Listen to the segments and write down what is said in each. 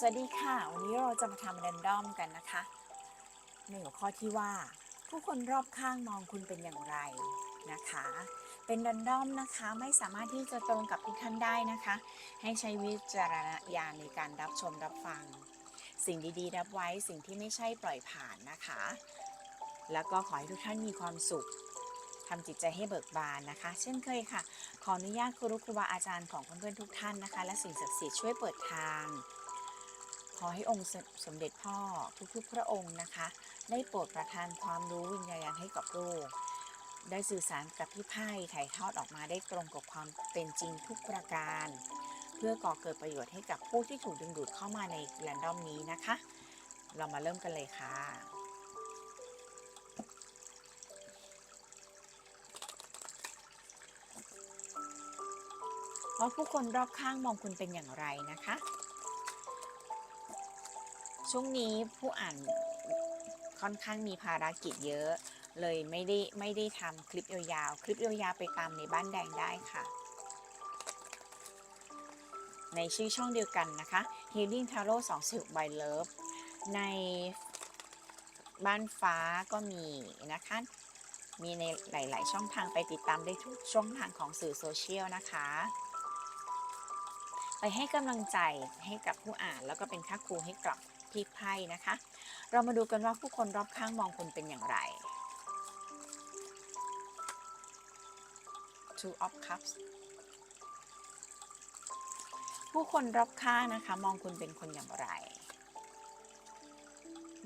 สวัสดีค่ะ วันนี้เราจะมาทำแรนดอมกันนะคะในหัวข้อที่ว่า ผู้คนรอบข้างมองคุณเป็นอย่างไรนะคะ เป็นแรนดอมนะคะไม่สามารถที่จะตรงกับทุกท่านได้นะคะ ให้ใช้วิจารณญาณในการรับชมรับฟัง สิ่งดีๆ รับไว้สิ่งที่ไม่ใช่ปล่อยผ่านนะคะ แล้วก็ขอให้ทุกท่านมีความสุขทำจิตใจให้เบิกบานนะคะ เช่นเคยค่ะ ขออนุญาตครูรุครูบาอาจารย์ของเพื่อนๆทุกท่านนะคะ และสิ่งศักดิ์สิทธิ์ช่วยเปิดทาง อให้องค์สมเด็จพ่อทุกๆพระองค์นะคะ ได้โปรดประทานความรู้วิญญาณให้กับลูก ได้สื่อสารกับพี่ไพ่ถ่ายทอดออกมาได้ตรงกับความเป็นจริงทุกประการ เพื่อก่อเกิดประโยชน์ให้กับผู้ที่ถูกดึงดูดเข้ามาในแรนดอมนี้นะคะ เรามาเริ่มกันเลยค่ะว่าผู้คนรอบข้างมองคุณเป็นอย่างไรนะคะ ช่วงนี้ผู้อ่านค่อนข้างมีภารกิจเยอะ เลยไม่ได้ไม่ได้ทำคลิปยาวๆ คลิปยาวๆไปตามในบ้านแดงได้ค่ะ ในชื่อช่องเดียวกันนะคะ Healing Tarot 2 0 by Love ในบ้านฟ้าก็มีนะคะ มีในหลาย ๆ ช่องทางไปติดตามได้ทุกช่องทางของสื่อโซเชียลนะคะ ไปให้กำลังใจให้กับผู้อ่านแล้วก็เป็นค่าครูให้กับ พี่ไพ่นะคะ เรามาดูกันว่าผู้คนรอบข้างมองคุณเป็นอย่างไร Two of Cups ผู้คนรอบข้างนะคะ มองคุณเป็นคนอย่างไร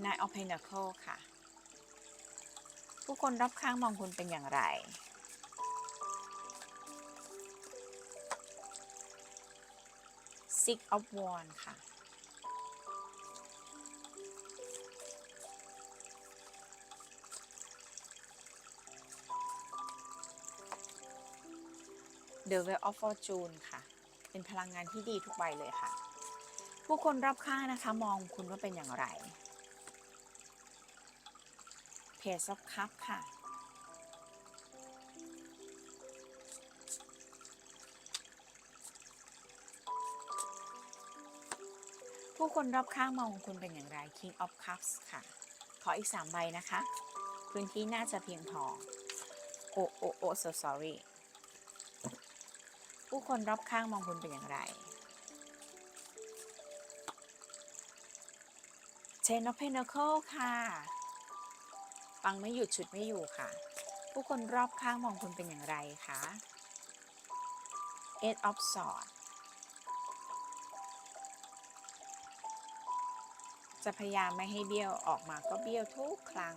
Nine of Pentacles ค่ะ ผู้คนรอบข้างมองคุณเป็นอย่างไร Six of Wands ค่ะ The Wheel of Fortune ค่ะ เป็นพลังงานที่ดีทุกใบเลยค่ะ ผู้คนรอบข้างนะคะ มองคุณว่าเป็นอย่างไร Page of Cup ค่ะ ผู้คนรอบข้างมองคุณเป็นอย่างไร King of Cups ค่ะ ขออีก 3 ใบนะคะ พื้นที่น่าจะเพียงพอ โอโอโอ so sorry ผู้คนรอบข้างมองคุณเป็นอย่างไร Ten of Pentacles ค่ะฟังไม่หยุดชุดไม่อยู่ค่ะ ผู้คนรอบข้างมองคุณเป็นอย่างไรคะ Eight of Swords จะพยายามไม่ให้เบี้ยวออกมาก็เบี้ยวทุกครั้ง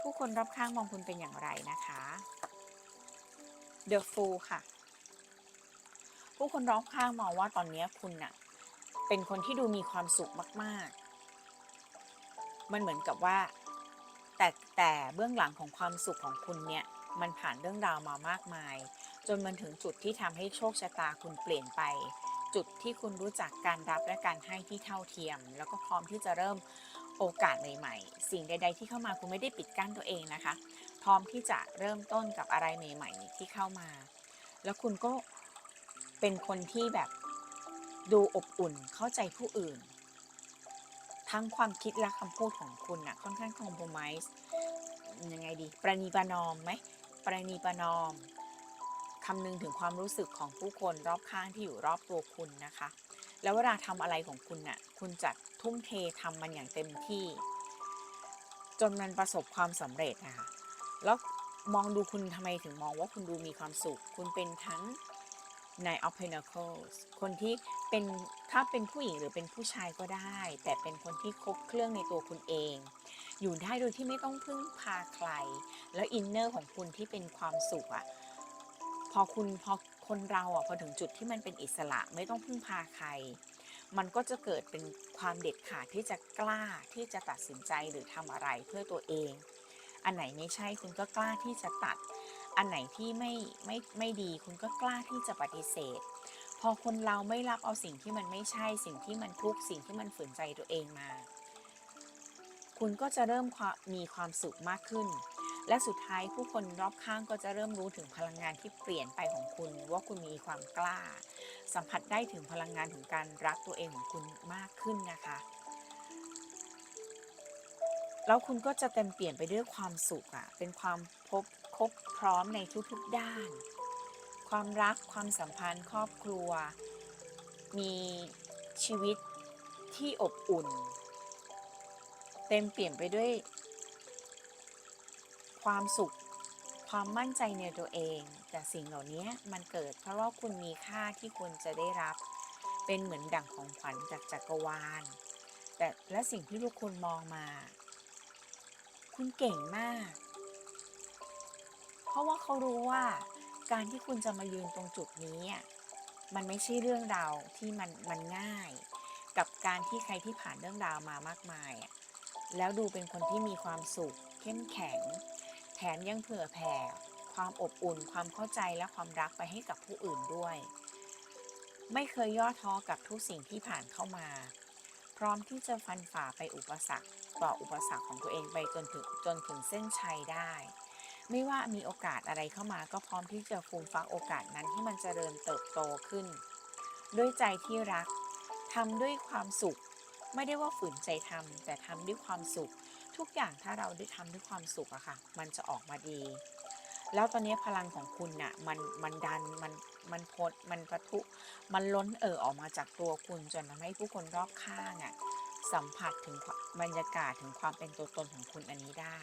ผู้คนรอบข้างมองคุณเป็นอย่างไรนะคะ The Fool ค่ะ ผู้คนรอบข้างมองว่าตอนนี้คุณน่ะ เป็นคนที่ดูมีความสุขมาก ๆ มันเหมือนกับว่า แต่แต่เบื้องหลังของความสุขของคุณเนี่ย มันผ่านเรื่องราวมามากมาย จนมันถึงจุดที่ทำให้โชคชะตาคุณเปลี่ยนไป จุดที่คุณรู้จักการรับและการให้ที่เท่าเทียม แล้วก็พร้อมที่จะเริ่มโอกาสใหม่ๆ สิ่งใด ๆ ที่เข้ามาคุณไม่ได้ปิดกั้นตัวเองนะคะ ร้อมที่จะเริ่มต้นกับอะไรใหม่ ๆ ที่เข้ามา แล้วคุณก็เป็นคนที่แบบดูอบอุ่นเข้าใจผู้อื่น ทั้งความคิดและคำพูดของคุณนะค่อนข้างคอมโพมไ s ส์ยังไงดี ประนีประนอมไหมประนีประนอมคำนึงถึงความรู้สึกของผู้คนรอบข้างที่อยู่รอบตัวคุณนะคะ แล้วเวลาทำอะไรของคุณน่ะคุณจะทุ่มเททำมันอย่างเต็มที่ จนมันประสบความสำเร็จนะคะ แล้วมองดูคุณทำไมถึงมองว่าคุณดูมีความสุข คุณเป็นทั้ง Nine of Pentacles คนที่เป็นถ้าเป็นผู้หญิงหรือเป็นผู้ชายก็ได้ แต่เป็นคนที่ครบเครื่องในตัวคุณเอง อยู่ได้โดยที่ไม่ต้องพึ่งพาใคร แล้วอินเนอร์ของคุณที่เป็นความสุขอะพอคุณพอคนเราอะพอถึงจุดที่มันเป็นอิสระไม่ต้องพึ่งพาใคร มันก็จะเกิดเป็นความเด็ดขาดที่จะกล้าที่จะตัดสินใจหรือทำอะไรเพื่อตัวเอง อันไหนไม่ใช่คุณก็กล้าที่จะตัด อันไหนที่ไม่ไม่ไม่ดีคุณก็กล้าที่จะปฏิเสธ พอคนเราไม่รับเอาสิ่งที่มันไม่ใช่ สิ่งที่มันทุกข์สิ่งที่มันฝืนใจตัวเองมา คุณก็จะเริ่มมมีความสุขมากขึ้น และสุดท้ายผู้คนรอบข้างก็จะเริ่มรู้ถึงพลังงานที่เปลี่ยนไปของคุณว่าคุณมีความกล้า สัมผัสได้ถึงพลังงานของการรักตัวเองของคุณมากขึ้นนะคะ แล้วคุณก็จะเต็มเปลี่ยนไปด้วยความสุขอะเป็นความพบคบพร้อมในทุกๆด้าน ความรักความสัมพันธ์ครอบครัว มีชีวิตที่อบอุ่น เต็มเปลี่ยนไปด้วย ความสุข ความมั่นใจในตัวเอง แต่สิ่งเหล่านี้มันเกิดเพราะว่าคุณมีค่าที่ควรจะได้รับ เป็นเหมือนดั่งของขวัญจากจักรวาล แต่และสิ่งที่ทุกคนมองมา คุณเก่งมาก เพราะว่าเขารู้ว่าการที่คุณจะมายืนตรงจุดนี้ มันไม่ใช่เรื่องราวที่มันมันง่าย กับการที่ใครที่ผ่านเรื่องราวมามากมาย แล้วดูเป็นคนที่มีความสุข เข้มแข็ง แถมยังเผื่อแผ่ ความอบอุ่น ความเข้าใจและความรักไปให้กับผู้อื่นด้วย ไม่เคยย่อท้อกับทุกสิ่งที่ผ่านเข้ามา พร้อมที่จะฟันฝ่าไปอุปสรรค ต่ออุปสรรคของตัวเองไปจนถึงจนถึงเส้นชัยได้ ไม่ว่ามีโอกาสอะไรเข้ามาก็พร้อมที่จะฟูมฟักโอกาสนั้นให้มันเจริญเติบโตขึ้น ด้วยใจที่รักทำด้วยความสุข ไม่ได้ว่าฝืนใจทำแต่ทำด้วยความสุข ทุกอย่างถ้าเราได้ทำด้วยความสุขอะค่ะ มันจะออกมาดี แล้วตอนนี้พลังของคุณน่ะมันมันดันมันมันพดมันปะทุ มันล้นเอ่อออกมาจากตัวคุณจนทำให้ผู้คนรอบข้างอะ สัมผัสถึงบรรยากาศถึงความเป็นตัวตนของคุณอันนี้ได้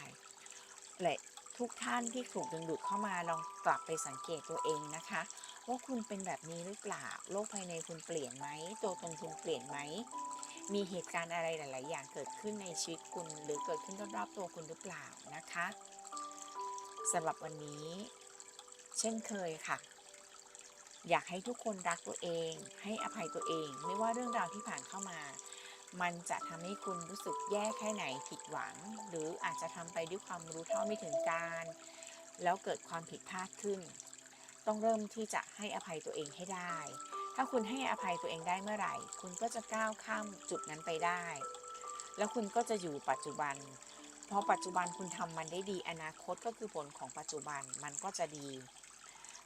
และทุกท่านที่ถูกดึงดูดเข้ามาลองกลับไปสังเกตตัวเองนะคะ ว่าคุณเป็นแบบนี้หรือเปล่าโลกภายในคุณเปลี่ยนไหมตัวตนคุณเปลี่ยนไหมมีเหตุการณ์อะไรหลาย ๆ อย่างเกิดขึ้นในชีวิตคุณ หรือเกิดขึ้นรอบๆตัวคุณหรือเปล่านะคะสำหรับวันนี้ เช่นเคยค่ะ อยากให้ทุกคนรักตัวเอง ให้อภัยตัวเอง ไม่ว่าเรื่องราวที่ผ่านเข้ามา มันจะทำให้คุณรู้สึกแย่แค่ไหนผิดหวัง หรืออาจจะทำไปด้วยความรู้เท่าไม่ถึงการ แล้วเกิดความผิดพลาดขึ้น ต้องเริ่มที่จะให้อภัยตัวเองให้ได้ ถ้าคุณให้อภัยตัวเองได้เมื่อไหร่ คุณก็จะก้าวข้ามจุดนั้นไปได้ แล้วคุณก็จะอยู่ปัจจุบันพอปัจจุบันคุณทำมันได้ดีอนาคตก็คือผลของปัจจุบันมันก็จะดี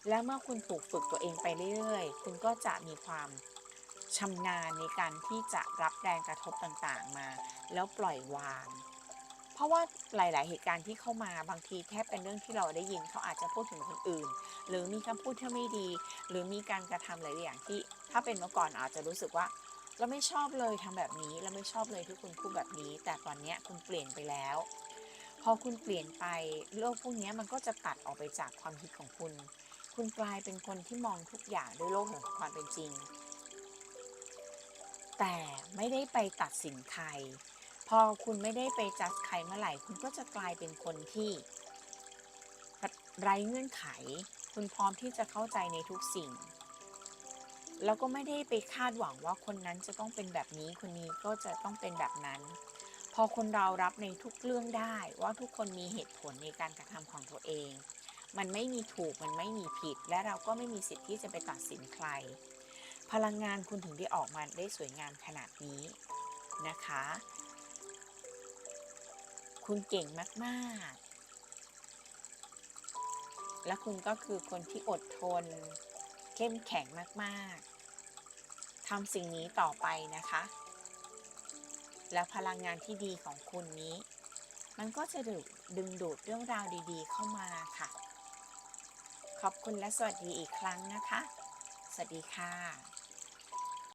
และเมื่อคุณถูกฝึกตัวเองไปเรื่อยๆ คุณก็จะมีความ ชำนาญในการที่จะรับแรงกระทบต่างๆมา แล้วปล่อยวาง เพราะว่าหลาย ๆ เหตุการณ์ที่เข้ามาบางทีแค่เป็นเรื่องที่เราได้ยินเขาอาจจะพูดถึงคนอื่น หรือมีคำพูดที่ไม่ดี หรือมีการกระทำหลายๆอย่างที่ ถ้าเป็นเมื่อก่อนอาจจะรู้สึกว่า เราไม่ชอบเลยทำแบบนี้ เราไม่ชอบเลยที่คุณพูดแบบนี้ แต่ตอนนี้คุณเปลี่ยนไปแล้ว พอคุณเปลี่ยนไปโลกพวกนี้มันก็จะตัดออกไปจากความคิดของคุณ คุณกลายเป็นคนที่มองทุกอย่างด้วยโลกแห่งความเป็นจริง แต่ไม่ได้ไปตัดสินใคร พอคุณไม่ได้ไปจัดใครเมื่อไหร่ คุณก็จะกลายเป็นคนที่ไร้เงื่อนไข คุณพร้อมที่จะเข้าใจในทุกสิ่ง แล้วก็ไม่ได้ไปคาดหวังว่าคนนั้นจะต้องเป็นแบบนี้ คนนี้ก็จะต้องเป็นแบบนั้น พอคนเรารับในทุกเรื่องได้ว่าทุกคนมีเหตุผลในการกระทำของตัวเอง มันไม่มีถูกมันไม่มีผิด และเราก็ไม่มีสิทธิ์ที่จะไปตัดสินใคร พลังงานคุณถึงได้ออกมาได้สวยงามขนาดนี้นะคะ คุณเก่งมากๆ และคุณก็คือคนที่อดทน เข้มแข็งมากๆทำสิ่งนี้ต่อไปนะคะ แล้วพลังงานที่ดีของคุณนี้ มันก็จะดึงดูดเรื่องราวดีๆ เข้ามาค่ะ ขอบคุณและสวัสดีอีกครั้งนะคะ สวัสดีค่ะ